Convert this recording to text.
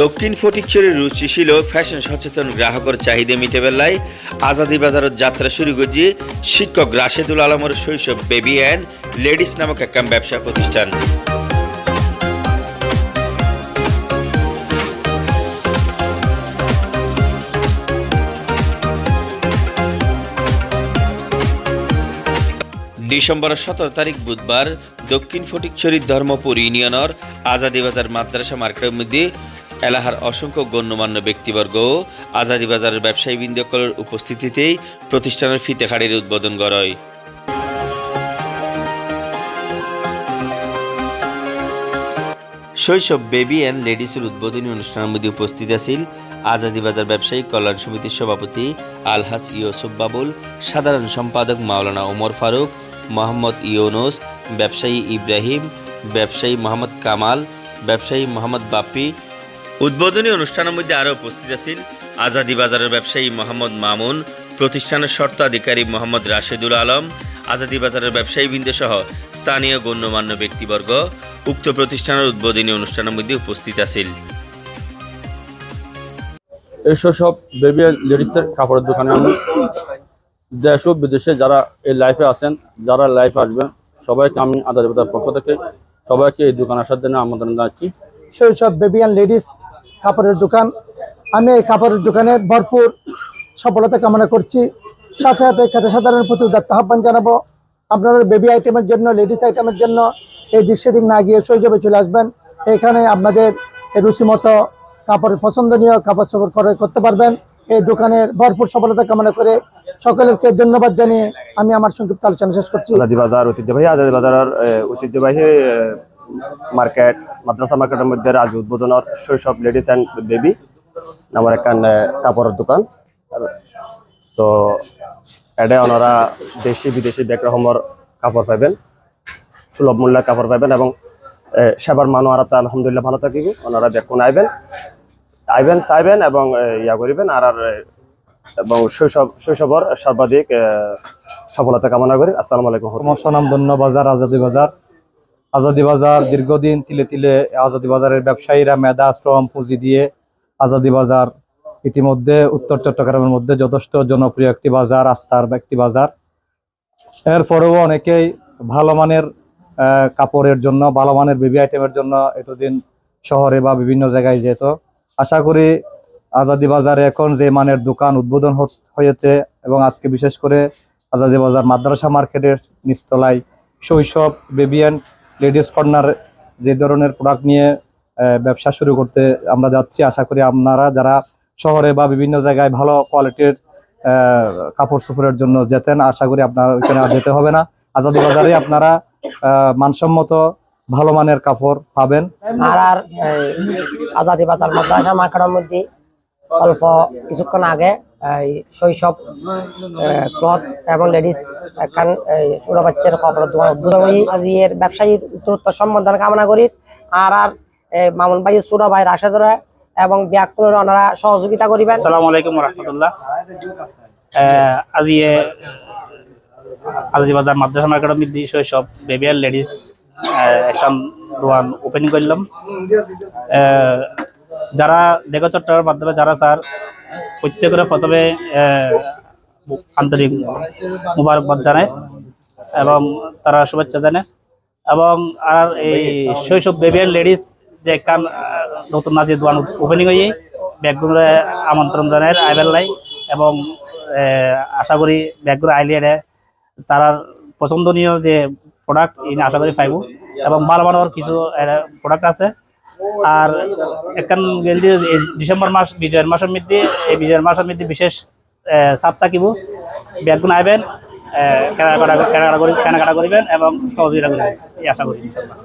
দক্ষিণ ফটিকচুরির রুচিশীল ও ফ্যাশন সচেতন গ্রাহকের চাহিদা মিটে বেলায় আজাদি বাজারের যাত্রা শুরু করছে শিক্ষক রাশেদুল আলমের শৈশব বেবি অ্যান্ড লেডিস নামক একখান ব্যবসা প্রতিষ্ঠান। ডিসেম্বরের সতেরো তারিখ বুধবার দক্ষিণ ফটিকছড়ির ধর্মপুর ইউনিয়নের আজাদি বাজার মাদ্রাসা মার্কেটের মধ্যে এলাহার অসংখ্য গণ্যমান্য ব্যক্তিবর্গ ও আজাদি বাজারের ব্যবসায়ী বৃন্দকলের উপস্থিতিতেই প্রতিষ্ঠানের ফিতেখাড়ির উদ্বোধন করা হয় শৈশব বেবি অ্যান্ড লেডিসের উদ্বোধনী অনুষ্ঠানের মধ্যে উপস্থিত আছিল আজাদি বাজার ব্যবসায়ী কল্যাণ সমিতির সভাপতি আলহাস ইউসুফ বাবুল, সাধারণ সম্পাদক মাওলানা ওমর ফারুক, মোহাম্মদ ইউনুস, ব্যবসায়ী ইব্রাহিম, ব্যবসায়ী মোহাম্মদ কামাল, ব্যবসায়ী মোহাম্মদ বাপ্পি উদ্বোধনী অনুষ্ঠানের মধ্যে আরও উপস্থিত আছেন আজাদি বাজারের ব্যবসায়ী মোহাম্মদ মামুন প্রতিষ্ঠানের স্বত্বাধিকারী মোহাম্মদ রাশেদুল আলম আজাদি বাজারের ব্যবসায়ী ব্যবসায়ীবৃন্দ সহ স্থানীয় গণ্যমান্য ব্যক্তিবর্গ উক্ত প্রতিষ্ঠানের উদ্বোধনী অনুষ্ঠানের মধ্যে উপস্থিত আছেন। এইসব সব বেবি লেডিসের কাপড়ের দোকানে আমি। দেশ ও বিদেশে যারা এই লাইফে আছেন যারা লাইফে আসবেন সবাইকে আমি আদালতের পক্ষ থেকে সবাইকে এই দোকানে আসার জন্য আমন্ত্রণ জানাচ্ছি। শৈশব বেবি অ্যান্ড লেডিস কাপড়ের দোকান। আমি এই কাপড়ের দোকানের ভরপুর সফলতা কামনা করছি। সাথে সাথে খেতে সাধারণের প্রতি উদাত্ত আহ্বান জানাব। আপনারা বেবি আইটেমের জন্য লেডিস আইটেমের জন্য এই দিক সেদিক না গিয়ে শৈশবে চলে আসবেন। এখানে আপনাদের রুচিমতো কাপড়ের পছন্দনীয় কাপড় চোপড় ক্রয় করতে পারবেন। এই দোকানের ভরপুর সফলতা কামনা করে সকলকে ধন্যবাদ জানিয়ে আমি আমার সংক্ষিপ্ত আলোচনা শেষ করছি। আজাদি বাজার ঐতিহ্যবাহী আজাদি ঐতিহ্যবাহী মার্কেট মাদ্রাসা মার্কেটের মধ্যে আজ উদ্বোধনের শৈশব লেডিস অ্যান্ড বেবি নামের একখান কাপড়ের দোকান। তো এডে ওনারা দেশি বিদেশি ব্যাগ রকমের কাপড় পাইবেন সুলভ মূল্যের কাপড় পাইবেন এবং সেবার মানুষ আর আলহামদুলিল্লাহ ভালো থাকিব ওনারা ব্যাগ আইবেন আইবেন চাইবেন এবং ইয়া করিবেন আর আর, এবং শৈশব শৈশবর সর্বাধিক সফলতা কামনা করি। আসসালামু আলাইকুম। আমার স্বনামধন্য বাজার আজাদি বাজার। আজাদি বাজার দীর্ঘদিন তিলে তিলে আজাদি বাজারের ব্যবসায়ীরা মেধা, শ্রম, পুঁজি দিয়ে আজাদি বাজার ইতিমধ্যে উত্তর চট্টগ্রামের মধ্যে যথেষ্ট জনপ্রিয় একটি বাজার আস্থার একটি বাজার। এরপরেও অনেকেই ভালো মানের কাপড়ের জন্য, ভালো মানের বেবি আইটেমের জন্য এতদিন শহরে বা বিভিন্ন জায়গায় যেত। আশা করি আজাদি বাজারে এখন যে মানের দোকান উদ্বোধন হয়েছে এবং আজকে বিশেষ করে আজাদি বাজার মাদ্রাসা মার্কেটের নিচতলায় শৈশব, বেবি অ্যান্ড লেডিস কর্নার যে ধরনের প্রোডাক্ট নিয়ে ব্যবসা শুরু করতে আমরা যাচ্ছি। আশা করি আপনারা যারা শহরে বা বিভিন্ন জায়গায় ভালো কোয়ালিটির কাপড় চোপড়ের জন্য যেতেন, আশা করি আপনার ওইখানে আর যেতে হবে না। আজাদি বাজারে আপনারা মানসম্মত ভালো মানের কাপড় পাবেন। আর আজাদি বাজার মধ্যে অল্প কিছুক্ষণ আগে, এই শৈশব ক্লথ এবং লেডিস একখান এই ছোট বাচ্চার কাপড়ের দোকান উদ্বোধন করি আজি এর ব্যবসায়ীর উত্তরোত্তর সম্বোধন কামনা করি। আর আর মামুন ভাই ছোট ভাই রাশেদরা এবং ব্যাকুলের ওনারা সহযোগিতা করিবেন। আসসালামু আলাইকুম রহমতুল্লাহ। আজি এ আজাদি বাজার মাদ্রাসা মধ্যে শৈশব বেবি আর লেডিস একটা দোকান ওপেনিং করলাম। যারা দেখো চট্টগ্রামের মাধ্যমে যারা স্যার, প্রত্যেকের প্রথমে আন্তরিক মুবারকবাদ জানায় এবং তারা শুভেচ্ছা জানায় এবং আর এই শৈশব বেবি লেডিস যে কান, নতুন নাচে দোকান ওপেনিং হয়ে ব্যাগগুলো আমন্ত্রণ জানায় আইবেল লাই এবং আশা করি ব্যাগগুলো আইলে এটা তার পছন্দনীয় যে প্রোডাক্ট আশা করি পাইব এবং ভালো মানের কিছু প্রোডাক্ট আছে। আর এখন এই ডিসেম্বর মাস, বিজয়ের মাসের মধ্যে, এই বিজয়ের মাসের মধ্যে বিশেষ চাপ থাকিব। ব্যাগগুলো আইবেন কেনাকাটা কেনাকাটা করিবেন এবং সহযোগিতা করিবেন। এই আশা করি ইনশাল্লাহ